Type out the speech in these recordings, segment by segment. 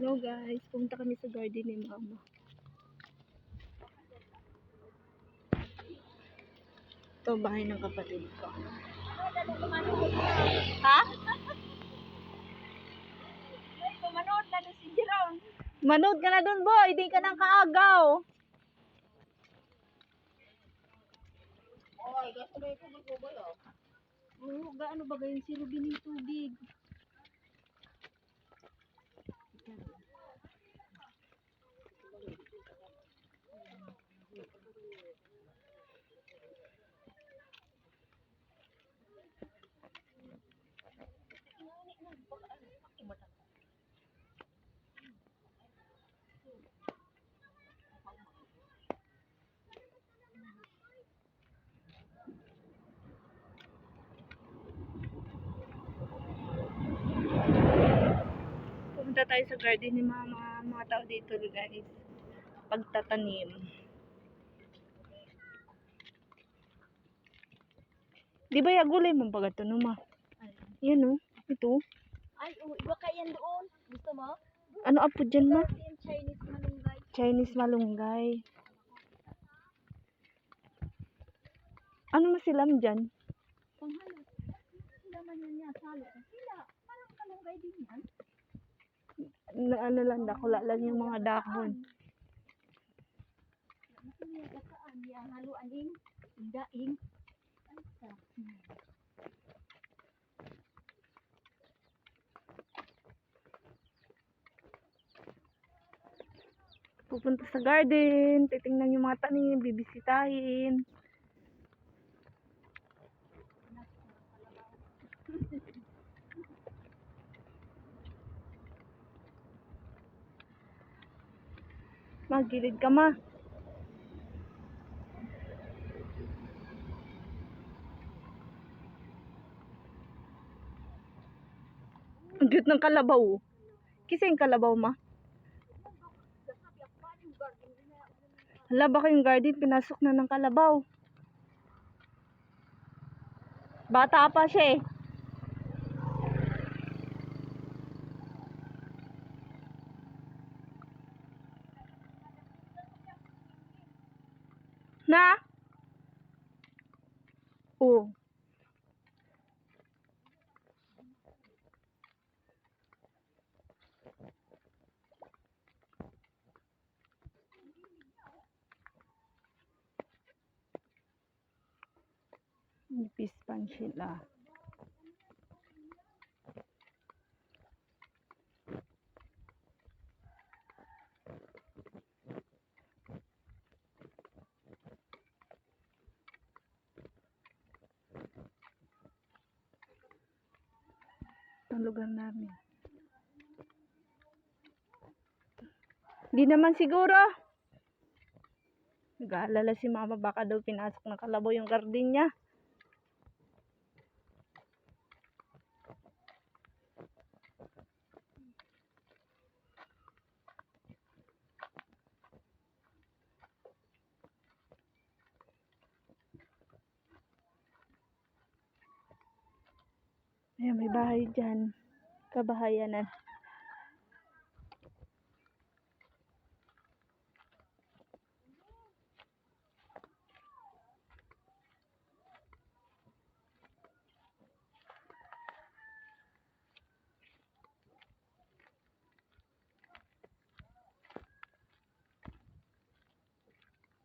No guys, punta kami sa garden ni mama. Ito bahay ng kapatid ko. Ha? Manood na doon si Jerome. Manood ka na dun boy, di ka nang kaagaw. Oy, gusto mo yung tubig ko ba yun? Oo, gaano ba gayon si Ruby ng tubig? Tayo sa garden ni mama. Mga tao dito guys. Pagtatanim. Di ba yagulay mo baga ito no ma? Yan oh. Ito. Ay, oh, iba ka yan doon. Gusto mo? Ano apo dyan ma? Yung Chinese malunggay. Chinese malunggay. Ano masilam dyan? Panghalo. Sila man yan niya, salo. Sila, parang kalunggay din yan. Na, ano lang, dakula lang yung mga dahon. Haluan din. Daing. Pupunta sa garden, titingnan yung mga tanim, bibisitahin. Magilid ka ma. Ang ng kalabaw. Kisa yung kalabaw ma. Hala, baka yung garden pinasok na ng kalabaw. Bata pa siya eh. Na? Oo. Nipis pan sila. Ang lugar namin. Hindi naman siguro. Nag-aalala si mama baka daw pinasok ng kalabaw yung garden niya. Ayan, may bahay dyan. Kabahayanan.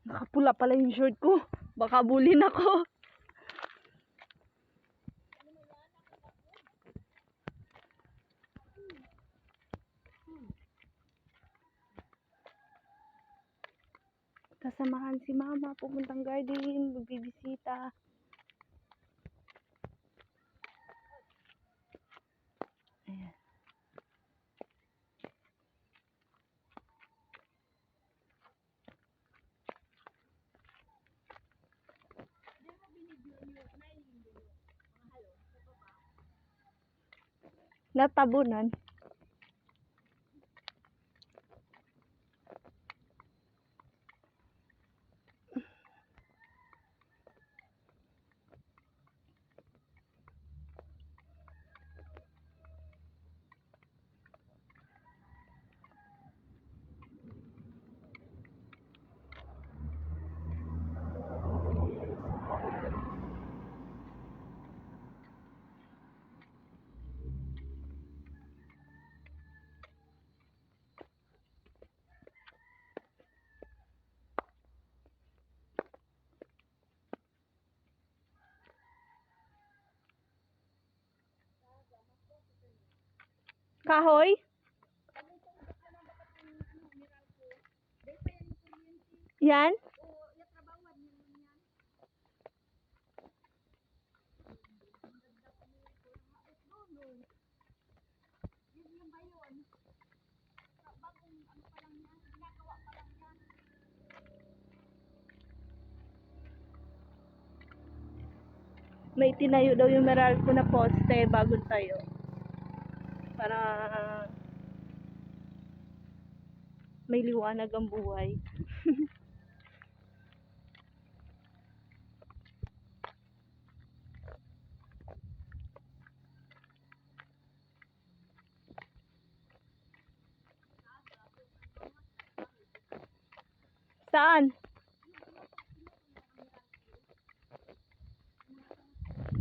Nakapula pala yung short ko. Baka bulin ako. Kasamahan si mama pupuntang garden, magbibisita. Natabunan. Kahoy? Yan? May tinayo daw yung Meralco na poste bago tayo. Para may liwanag ang buhay. Saan?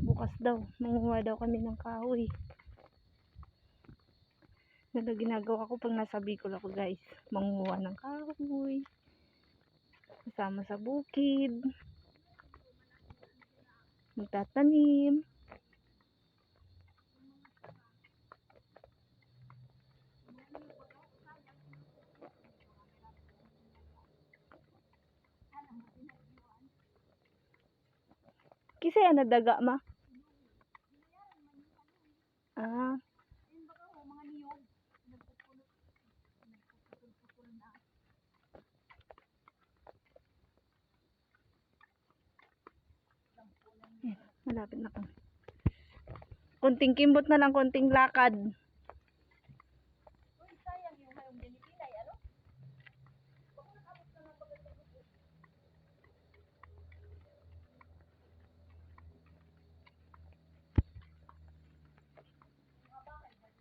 Bukas daw. Manguha daw kami ng kahoy. Ano ginagawa ko pag nasa Bicol ako guys. Manguha ng kahoy. Kasama sa bukid. Magtatanim. Kasi ano daga ma? Ah. Yan, malapit na kami. Kunting kimbot na lang, kunting lakad.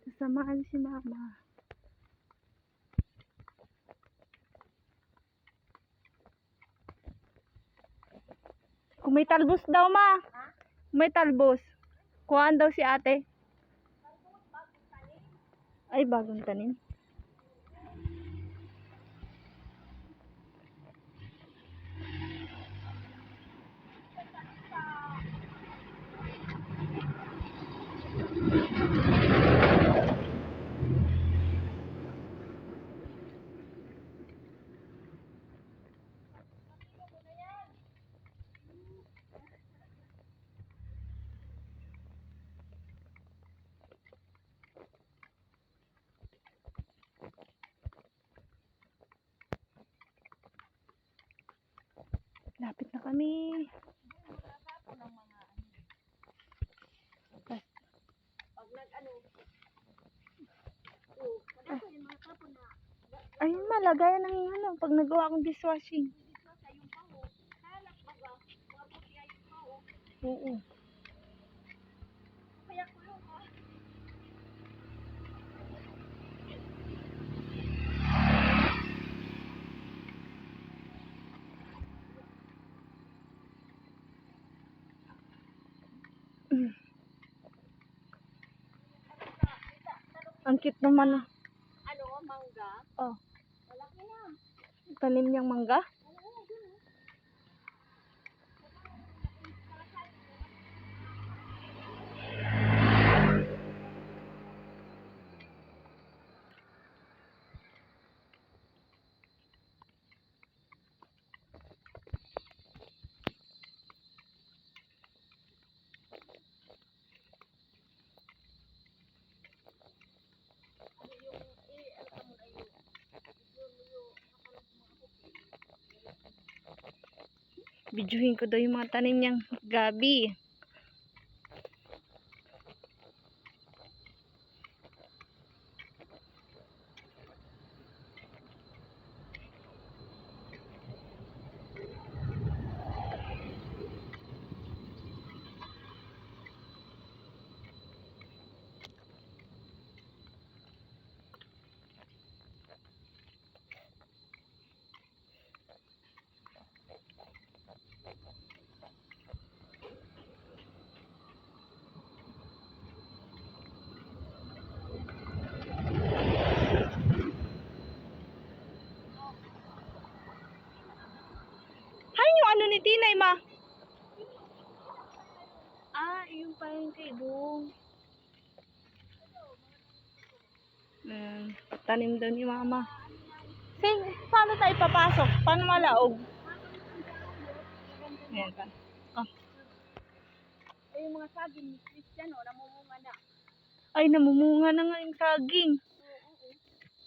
Sasamahan si mama. Kung may talbos daw ma. May talbos. Kuhaan daw si ate. Ay, bagong tanim. Lapit na kami. Pag nag-ano, Ayun ma, lagayan ng ano, pag nagawa akong dishwashing. dito sa yung paho, halak baga, mga puti ay yung paho, Oo. kaya ko yung ha. Ang cute naman. ah. Ano, mangga, Oh, malaki na. tanim niyang mangga. Bidyuhin ko daw yung mga tanim niyang gabi. Hay yung ano ni Tinay ma? Ah, yung pa yung kay Dong. Mm, tanim daw ni mama. Sing, paano tayo papasok? Paano malaog? Ayan pa. Oh. Ay, yung mga saging ni Christian, oh, namumunga na. Ay, namumunga na nga yung saging. Oo, oo.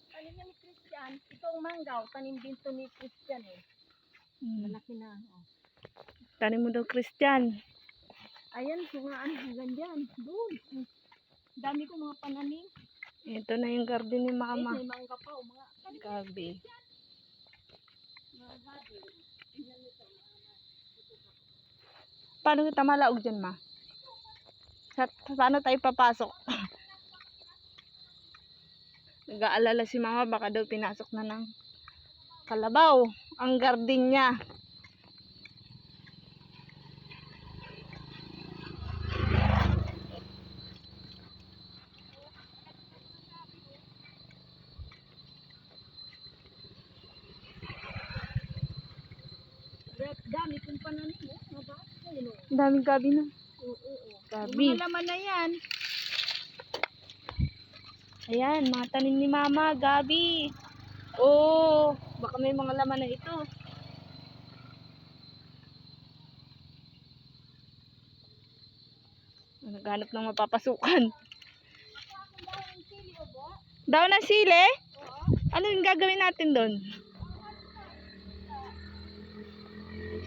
Tanim niya ni Christian, itong manggaw, tanim din to ni Christian eh. Mm. Malaki na. Oh. Tanim mo daw, Christian. Ayan, sungaan hanggang dyan. Doon. Dami ko mga pananim. Ito na yung garden ni Ay, mama. may mangga pa, oh, mga Gabi. Paano kita malaog dyan, ma? Sa, paano tayo papasok? Nag-aalala si mama, baka daw pinasok na ng kalabaw. Ang garden niya. Red, dami kong pananim, oh. Mga bata, daming gabi na. Oo, oo. Gabi. Yung mga laman na yan. Ayan, mga tanim ni mama, gabi. Oh, baka may mga laman na ito. Naghanap ng mapapasukan. Daw ng sili? Ano yung gagawin natin doon?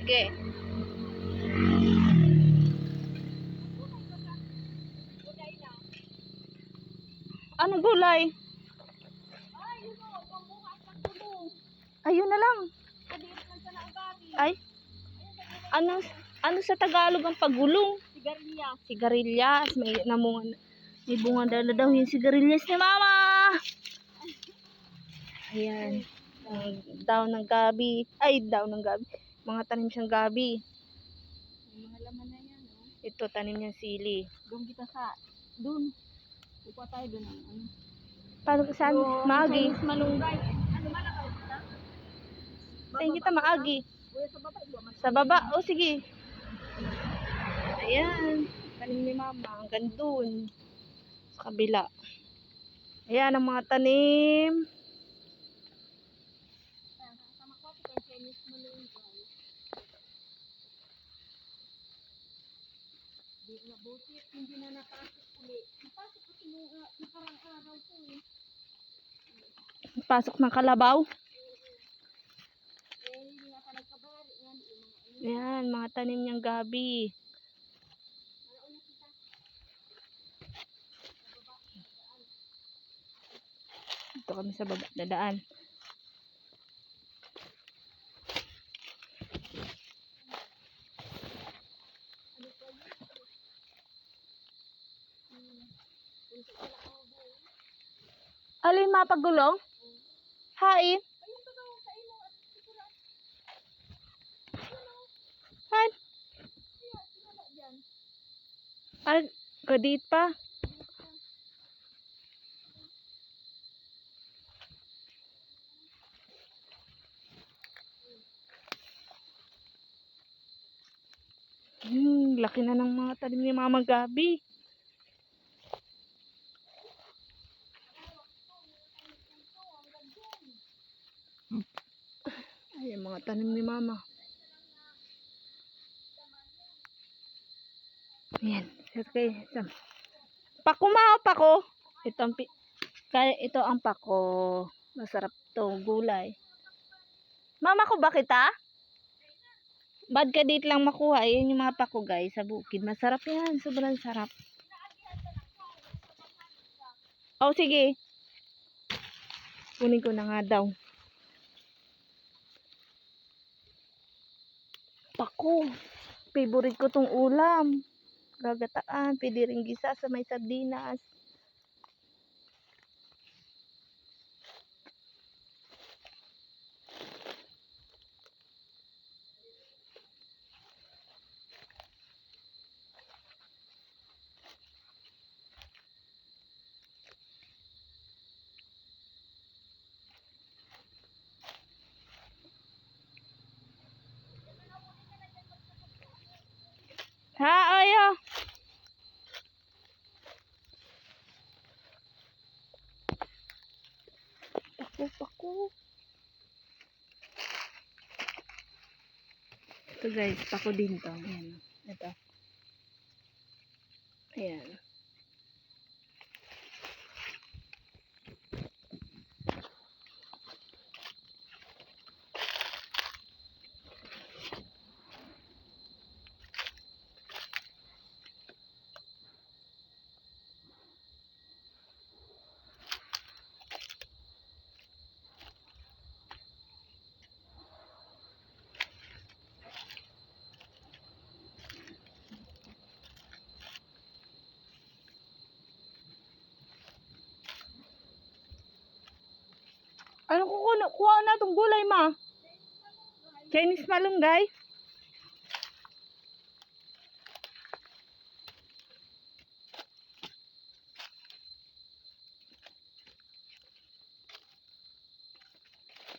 Sige. Anong gulay? Ayun na lang. Ay. Ano ano sa Tagalog ang pagulong? Sigarilya. Sigarilyas, may namunga may bunga dala daw yung sigarilyas ni Mama. Ayan. Daw ng gabi. Ay, daw ng gabi. Mga tanim siyang gabi. Mga laman na yan, oh. Ito, tanim niyang sili. Doon kita sa, doon. Kukuha tayo doon ng ano. Paano ka saan? Maagi. Chinese malunggay. Ano malakaw kita? Saan kita maagi? Kuya sa baba. Sa baba. O, sige. Ayan. Tanim ni Mama. Hanggang dun. Sa kabila. Ayan ang mga tanim. Ko buti, hindi na napasok uli. Napasok kasi nung uh, Pasok ng kalabaw. Ayan, mga tanim niyang gabi. Dito kami sa baba, dadaan. Alin mapagulong? Hain? Han? Ay, kadit pa. Hmm, laki na ng mga talim ni Mama Gabi. Ay, yung mga tanim ni Mama. Ayan. Okay. Sam. Pako ma, pako. Ito ang, kaya ito ang pako. Masarap to gulay. Mama ko ba kita? Bad ka dito lang makuha. Ayan yung mga pako guys sa bukid. Masarap yan. Sobrang sarap. Oh, sige. Kunin ko na nga daw. Pako. Favorite ko tong ulam. Gagataan. Pwede rin gisa sa may sardinas. Ha, ayo. Pako, pako. Ito guys, pako din to. Ayan. Ito. Ayan. Ano kukuha na, kuha na itong gulay ma? Chinese malunggay?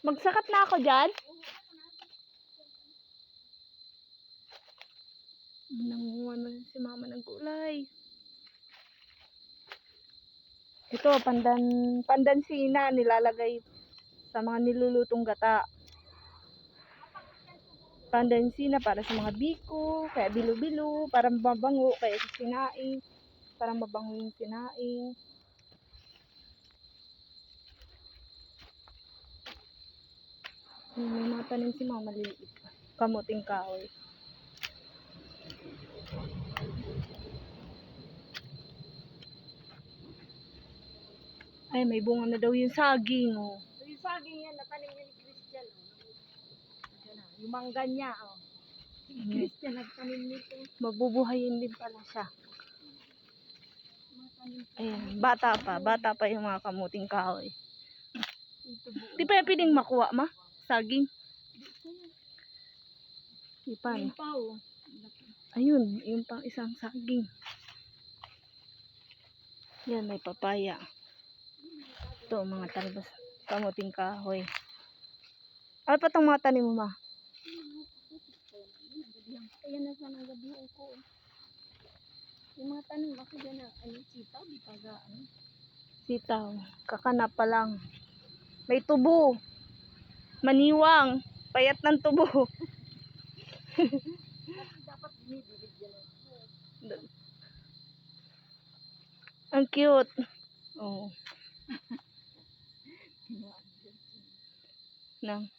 Magsakat na ako dyan? Nanguha na si mama ng gulay. Ito, pandan, pandansina nilalagay sa mga nilulutong gata. Pandansina para sa mga biko, kaya bilo-bilo, para mabango, kaya sa sinaing, para mabango yung sinaing. May mga tanim si mama maliliit. Kamuting kahoy. Ay, may bunga na daw yung saging, oh. Yung saging yan, natanim niya ni Christian. Oh. Ayan na, Yung mangga niya, oh. Si Mhm. Christian nagtanim nito. Mabubuhayin din pala siya. Ayan, bata pa. Bata pa yung mga kamuting kahoy. Di pa yan piling makuha, ma? Saging. Di pa. Yung pa, oh. Ayun, yung pang isang saging. Yan, may papaya. Ito, mga talbas. Kamuting kahoy. Ano pa itong mga tanim mo, ma? Ayan na sana gabi ko. Yung mga tanim ako dyan na, ano, sitaw, di pa ano. Sitaw. Kakanap pa lang. May tubo. Maniwang. Payat ng tubo. Dapat binibilig yan. eh. Ang cute. Oh. Nga.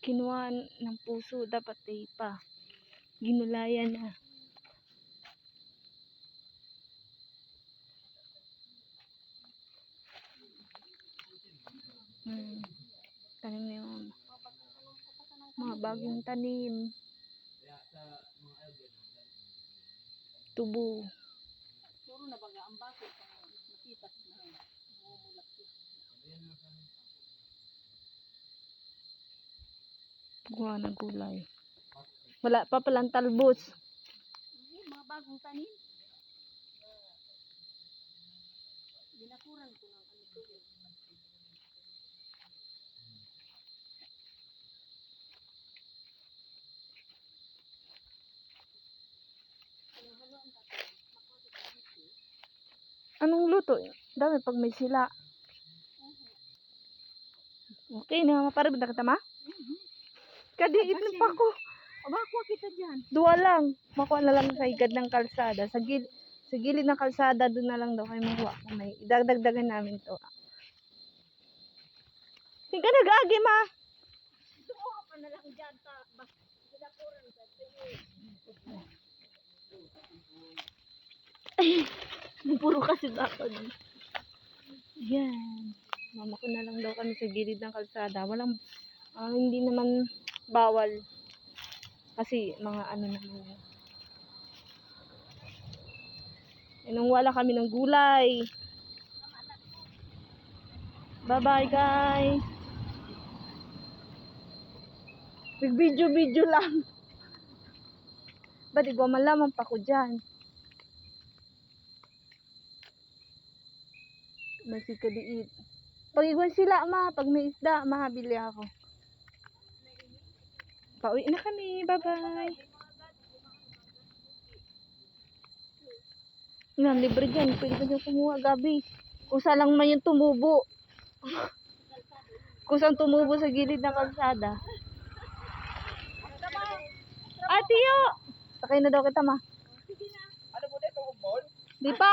kinuha ng puso. Dapat ay pa. Ginulayan na. Hmm. Tanim na yung mga bagong tanim. Tubo. Puro na baga ang bakit. Makitas na. Namumulak siya. Gawa ng gulay. Wala pa palang talbos. Mga bagong tanim. Binakuran ko ng ano to. Anong luto? Dami pag may sila. Okay na, maparib na kita ma? Kadiit na pa ko. Aba, kuha kita dyan. Dua lang. Makuha na lang sa higad ng kalsada. Sa, gil sa gilid ng kalsada, doon na lang daw kayo makuha. May idagdagdagan namin to. Hindi ka nag-agi ma. Sumuha ka na lang dyan sa bas. Binakuran ka. Sige. Puro kasi bakod. Yan. Mama ko na lang daw kami sa gilid ng kalsada. Walang, ah, hindi naman bawal. Kasi mga ano naman yun. Inong wala kami ng gulay. Bye-bye guys. Nag-video-video lang. Ba't ko malaman pa ko dyan? Masika diit. Pag igwan sila, ma, pag may isda, mahabili ako. Pauwi na kami. Bye-bye. Yan, libre dyan. Pwede ka dyan kumuha, Gabi. Kung saan lang man yung tumubo. Kusang tumubo sa gilid ng kalsada. Ate yo! Sakay na daw kita ma. Ano po dito? Di pa.